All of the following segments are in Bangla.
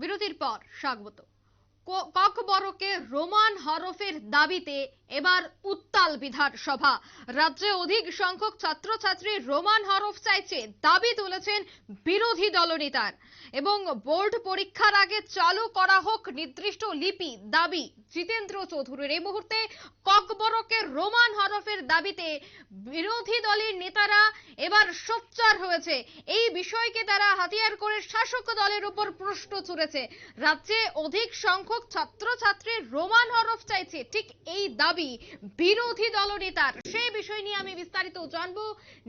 বিরতির পর স্বাগত। ককবরকে রোমান হরফের দাবিতে এবার উত্তাল বিধানসভা। রাজ্যে অধিক সংখ্যক ছাত্রছাত্রী রোমান হরফ চাইছে দাবি তুলেছেন বিরোধী দলনেতার এবং বোর্ড পরীক্ষার আগে চালু করা হোক নির্দিষ্ট লিপি দাবি জিতেন্দ্র চৌধুরীর। এই মুহূর্তে ককবরকে রোমান হরফের দাবিতে বিরোধী দলের নেতারা এবার সোচ্চার হয়েছে। এই বিষয়কে তারা হাতিয়ার করে শাসক দলের উপর প্রশ্ন ছুড়েছে রাজ্যে অধিক সংখ্যক ছাত্রছাত্রী রোমান হরফ চাইছে। ঠিক এই দাবি বিরোধী দলনেতার। সেই বিষয় নিয়ে আমি বিস্তারিত জানব।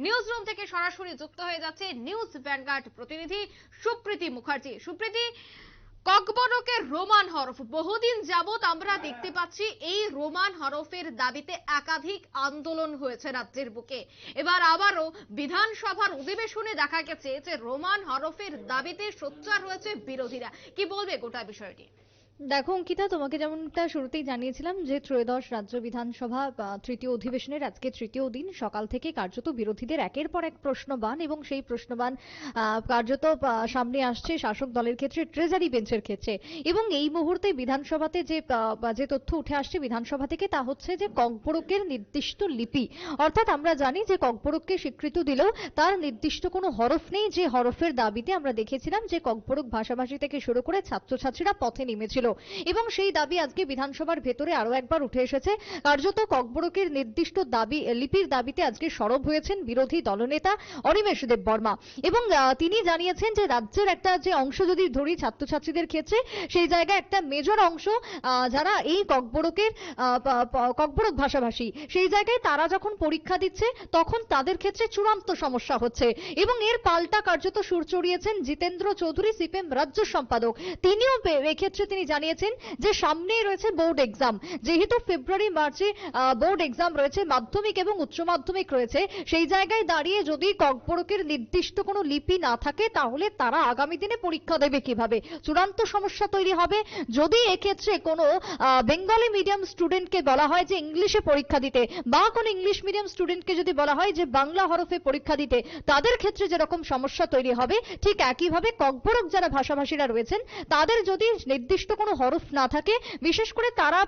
নিউজ রুম থেকে সরাসরি যুক্ত হয়ে যাচ্ছে নিউজ ভ্যানগার্ড প্রতিনিধি সুপ্রীতি মুখার্জি। সুপ্রীতি ককবরকের রোমান হরফ। বহুদিন যাবত আমরা দেখতে পাচ্ছি এই রোমান হরফের দাবিতে একাধিক আন্দোলন হয়েছে রাজ্যের বুকে। এবার আবারও বিধানসভার অধিবেশনে দেখা গেছে যে রোমান হরফের দাবিতে সোচ্চার হয়েছে বিরোধীরা। কি বলবে গোটা বিষয়টি? দেখো, অঙ্কিতা, তোমাকে যেমনটা শুরুতেই জানিয়েছিলাম যে ত্রয়োদশ রাজ্য বিধানসভা তৃতীয় অধিবেশনের আজকে তৃতীয় দিন সকাল থেকে কার্যত বিরোধীদের একের পর এক প্রশ্নবান এবং সেই প্রশ্নবান কার্যত সামনে আসছে শাসক দলের ক্ষেত্রে, ট্রেজারি বেঞ্চের ক্ষেত্রে। এবং এই মুহূর্তে বিধানসভাতে যে যে তথ্য উঠে আসছে বিধানসভা থেকে তা হচ্ছে যে ককবরকের নির্দিষ্ট লিপি। অর্থাৎ আমরা জানি যে ককবরককে স্বীকৃতি দিলেও তার নির্দিষ্ট কোনো হরফ নেই। যে হরফের দাবিতে আমরা দেখেছিলাম যে ককবরক ভাষাভাষী থেকে শুরু করে ছাত্রছাত্রীরা পথে নেমেছিল। এবং সেই দাবি আজকে বিধানসভার ভেতরে আরও একবার উঠে এসেছে। কার্যত ককবরকের নির্দিষ্ট দাবি, লিপির দাবিতে আজকে সরব হয়েছেন বিরোধী দলনেতা অনিমেষ দেব বর্মা এবং তিনি জানিয়েছেন যে রাজ্যের একটা যে অংশ যদি ধরি ছাত্রছাত্রীদের ক্ষেত্রে, সেই জায়গায় একটা মেজর অংশ যারা এই ককবরকের ককবরক ভাষাভাষী, সেই জায়গায় তারা যখন পরীক্ষা দিচ্ছে, তখন তাদের ক্ষেত্রে চূড়ান্ত সমস্যা হচ্ছে। এবং এর পাল্টা কার্যত সুর চড়িয়েছেন জিতেন্দ্র চৌধুরী, সিপিএম রাজ্য সম্পাদক। তিনিও এক্ষেত্রে তিনি জানিয়েছেন যে সামনেই রয়েছে বোর্ড এক্সাম। যেহেতু ফেব্রুয়ারি, মার্চে বোর্ড এক্সাম রয়েছে, মাধ্যমিক এবং উচ্চ মাধ্যমিক রয়েছে, সেই জায়গায় দাঁড়িয়ে যদি ককবরকের নির্দিষ্ট কোনো লিপি না থাকে, তাহলে তারা আগামী দিনে পরীক্ষা দেবে কীভাবে? চূড়ান্ত সমস্যা তৈরি হবে। যদি এক্ষেত্রে কোনো বেঙ্গলি মিডিয়াম স্টুডেন্টকে বলা হয় যে ইংলিশে পরীক্ষা দিতে, বা কোনো ইংলিশ মিডিয়াম স্টুডেন্টকে যদি বলা হয় যে বাংলা হরফে পরীক্ষা দিতে, তাদের ক্ষেত্রে যেরকম সমস্যা তৈরি হবে, ঠিক একইভাবে ককবরক যারা ভাষাভাষীরা রয়েছেন, তাদের যদি নির্দিষ্ট কোনো হরফ না থাকে, বিশেষ করে তারা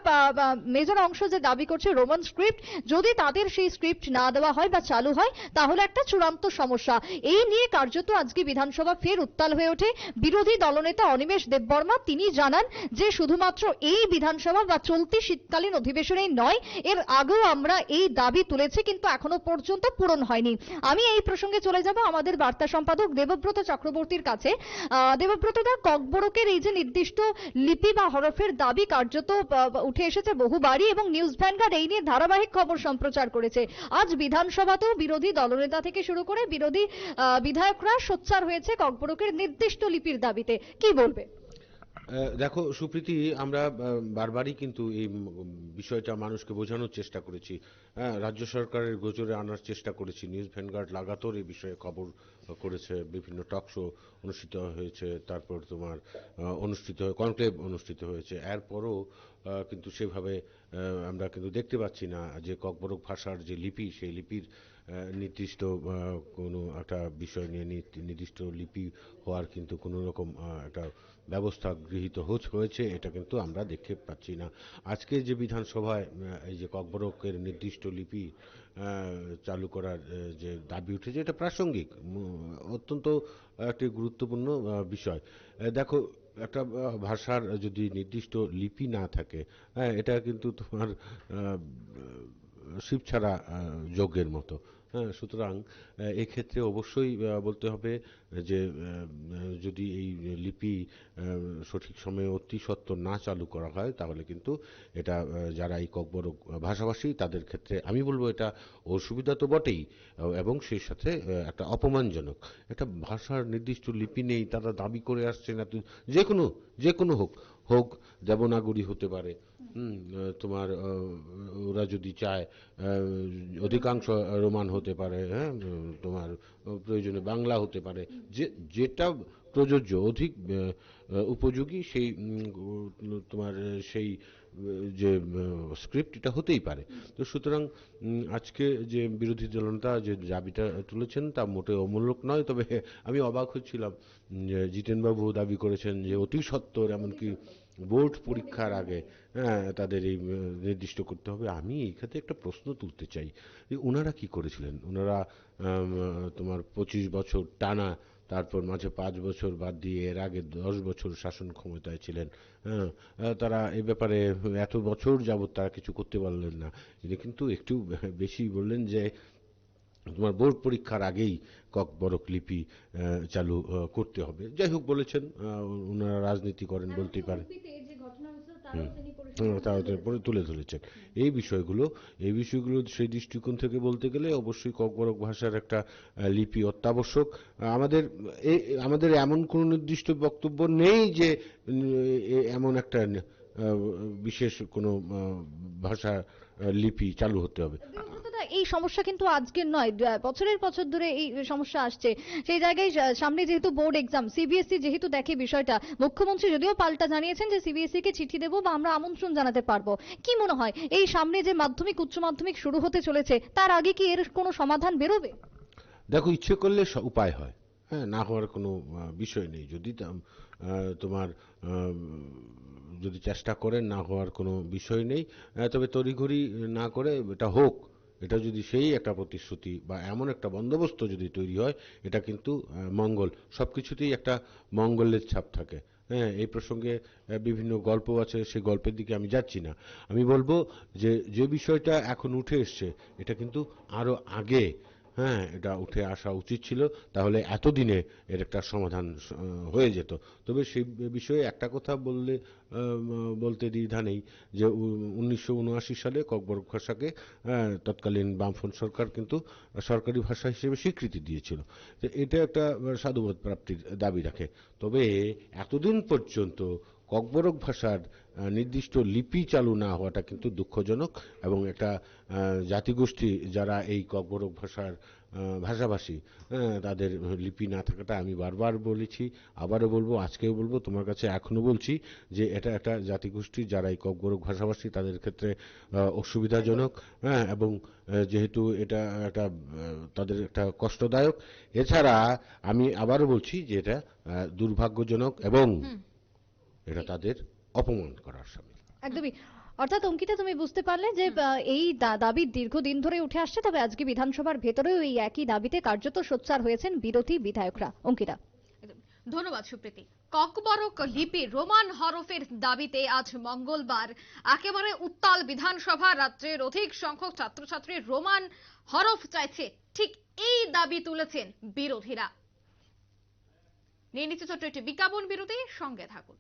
মেজর অংশ যে দাবি করছে রোমান স্ক্রিপ্ট, যদি তাদের সেই স্ক্রিপ্ট না দেওয়া হয় বা চালু হয়, তাহলে একটা চূড়ান্ত সমস্যা। এই নিয়ে কার্যত আজকে বিধানসভা ফের উত্তাল হয়ে ওঠে। বিরোধী দলনেতা অনিমেষ দেববর্মা তিনি জানান যে, শুধুমাত্র এই বিধানসভা বা চলতি শীতকালীন অধিবেশনেই নয়, এর আগেও আমরা এই দাবি তুলেছি, কিন্তু এখনও পর্যন্ত পূরণ হয়নি। আমি এই প্রসঙ্গে চলে যাব আমাদের বার্তা সম্পাদক দেবব্রত চক্রবর্তীর কাছে। দেবব্রত দা ককবরকের এই যে নির্দিষ্ট লিপি বা হরফের দাবি কার্যত উঠে এসেছে বহুবারই এবং নিউজ ভ্যানগার্ড এই নিয়ে ধারাবাহিক খবর সম্প্রচার করেছে। আজ বিধানসভাতেও বিরোধী দলনেতা থেকে শুরু করে বিরোধী বিধায়করা সোচ্চার হয়েছে ককবরকের নির্দিষ্ট লিপির দাবিতে। কি বলবে? দেখো সুপ্রীতি আমরা বারবারই কিন্তু এই বিষয়টা মানুষকে বোঝানোর চেষ্টা করেছি। হ্যাঁ, রাজ্য সরকারের গোচরে আনার চেষ্টা করেছি। নিউজ ভ্যানগার্ড লাগাতার এই বিষয়ে খবর করেছে, বিভিন্ন টক শো অনুষ্ঠিত হয়েছে, তারপর তোমার অনুষ্ঠিত কনক্লেভ অনুষ্ঠিত হয়েছে। এরপরও কিন্তু সেভাবে আমরা কিন্তু দেখতে পাচ্ছি না যে ককবরক ভাষার যে লিপি, সেই লিপির নির্দিষ্ট কোনো একটা বিষয় নিয়ে নির্দিষ্ট লিপি হওয়ার কিন্তু কোনো রকম একটা ব্যবস্থা গৃহীত হয়েছে, এটা কিন্তু আমরা দেখতে পাচ্ছি না। আজকে যে বিধানসভায় এই যে ককবরকের নির্দিষ্ট লিপি চালু করার যে দাবি উঠেছে, এটা প্রাসঙ্গিক। অত্যন্ত একটি গুরুত্বপূর্ণ বিষয়। দেখো, একটা ভাষার যদি নির্দিষ্ট লিপি না থাকে হ্যাঁ এটা কিন্তু তোমার শিব ছাড়া যজ্ঞের মতো। হ্যাঁ সুতরাং এক্ষেত্রে অবশ্যই বলতে হবে যে যদি এই লিপি সঠিক সময়ে অতি সত্বর না চালু করা হয়, তাহলে কিন্তু এটা যারা এই ককবর ভাষাভাষী, তাদের ক্ষেত্রে আমি বলব এটা অসুবিধা তো বটেই এবং সেই সাথে একটা অপমানজনক, একটা ভাষার নির্দিষ্ট লিপি নেই, তারা দাবি করে আসছে না, তো- যে কোনো যে কোনো হোক হোক, দেবনাগরি হতে পারে। তোমার ওরা যদি চায় অধিকাংশ রোমান হতে পারে হ্যাঁ তোমার, প্রয়োজনে বাংলা হতে পারে। যে, যেটা প্রযোজ্য, অধিক উপযোগী সেই তোমার, সেই যে স্ক্রিপ্ট এটা হতেই পারে। তো সুতরাং আজকে যে বিরোধী দলনেতা যে দাবিটা তুলেছেন তা মোটে অমূলক নয়, তবে আমি অবাক হচ্ছিলাম যে জিতেনবাবু দাবি করেছেন যে অতি সত্বর এমনকি বোর্ড পরীক্ষার আগে হ্যাঁ তাদের এই নির্দিষ্ট করতে হবে। আমি এই একটা প্রশ্ন তুলতে চাই। যে ওনারা কি করেছিলেন? ওনারা তোমার পঁচিশ বছর টানা তারপর মাঝে পাঁচ বছর বাদ দিয়ে এর আগে দশ বছর শাসন ক্ষমতায় ছিলেন। হ্যাঁ তারা এ ব্যাপারে এত বছর যাবৎ তারা কিছু করতে পারলেন না। এটা কিন্তু একটু বেশি বললেন যে, তোমার বোর্ড পরীক্ষার আগেই কক বরক লিপি চালু করতে হবে। যাই হোক বলেছেন ওনারা রাজনীতি করেন বলতেই পারেন হুম, তাও তো পরে তুলে ধরেছেন। এই বিষয়গুলো এই বিষয়গুলো সেই দৃষ্টিকোণ থেকে বলতে গেলে অবশ্যই ককবরক ভাষার একটা লিপি অত্যাবশ্যক। আমাদের আমাদের এমন কোনো নির্দিষ্ট বক্তব্য নেই যে এমন একটা বিশেষ কোনো ভাষা লিপি চালু হতে হবে। এই সমস্যা কিন্তু আজকের নয়। বছরের বছর ধরে এই সমস্যা আসছে। সেই জায়গায় সামনে যেহেতু বোর্ড এক্সাম সিবিএসসি যেহেতু দেখে বিষয়টা, মুখ্যমন্ত্রী যদিও পাল্টা জানিয়েছেন যে সিবিএসসি কে চিঠি দেবো বা আমরা আমন্ত্রণ জানাতে পারব। কি মনে হয়, এই সামনে যে মাধ্যমিক, উচ্চ মাধ্যমিক শুরু হতে চলেছে, তার আগে কি এর কোনো সমাধান বেরোবে? দেখো, ইচ্ছে করলে উপায় হয়। হ্যাঁ না হওয়ার কোনো বিষয় নেই। যদি তোমার যদি চেষ্টা করেন, না হওয়ার কোনো বিষয় নেই। তবে তড়িঘড়ি না করে এটা হোক। এটা যদি সেই একটা প্রতিশ্রুতি বা এমন একটা বন্দোবস্ত যদি তৈরি হয়, এটা কিন্তু মঙ্গল। সব কিছুতেই একটা মঙ্গলের ছাপ থাকে। হ্যাঁ এই প্রসঙ্গে বিভিন্ন গল্প আছে, সেই গল্পের দিকে আমি যাচ্ছি না। আমি বলব যে যে বিষয়টা এখন উঠে এসছে, এটা কিন্তু আরও আগে হ্যাঁ এটা উঠে আসা উচিত ছিল। তাহলে এতদিনে এর একটা সমাধান হয়ে যেত। তবে সেই বিষয়ে একটা কথা বললে বলতে দ্বিধা নেই যে উনিশশো উনআশি সালে ককবর ভাষাকে তৎকালীন বামফ্রন্ট সরকার কিন্তু সরকারি ভাষা হিসেবে স্বীকৃতি দিয়েছিল। এটা একটা আহ, সাধুবাদ প্রাপ্তির দাবি রাখে। তবে এতদিন পর্যন্ত ককবরক ভাষার নির্দিষ্ট লিপি চালু না হওয়াটা কিন্তু দুঃখজনক এবং একটা জাতিগোষ্ঠী যারা এই ককবরক ভাষার ভাষাভাষী তাদের লিপি না থাকাটা আমি বারবার বলেছি, আবারও বলব, আজকেও বলব, তোমার কাছে এখনও বলছি যে এটা একটা জাতিগোষ্ঠী যারা এই ককবরক ভাষাভাষী, তাদের ক্ষেত্রে অসুবিধাজনক হ্যাঁ এবং যেহেতু এটা একটা তাদের একটা কষ্টদায়ক। এছাড়া আমি আবারও বলছি যে এটা দুর্ভাগ্যজনক এবং এটা তাদের অপমান করার সামিল। একদমই। অর্থাৎ অঙ্কিতা তুমি বুঝতে পারলে যে এই দাবি দীর্ঘদিন ধরে উঠে আসছে তবে আজকে বিধানসভার ভেতরেও এই একই দাবিতে কার্যত সোচ্চার হয়েছেন বিরোধী বিধায়করা। অঙ্কিতা। ধন্যবাদ সুপ্রীতি। ককবরক লিপি রোমান হরফের দাবিতে আজ মঙ্গলবার একেবারে উত্তাল বিধানসভা রাজ্যের অধিক সংখ্যক ছাত্রছাত্রী রোমান হরফ চাইছে। ঠিক এই দাবি তুলেছেন বিরোধীরা। নিয়ে নিচ্ছে ছোট্ট একটি বিজ্ঞাপন বিরতি সঙ্গে থাকুন।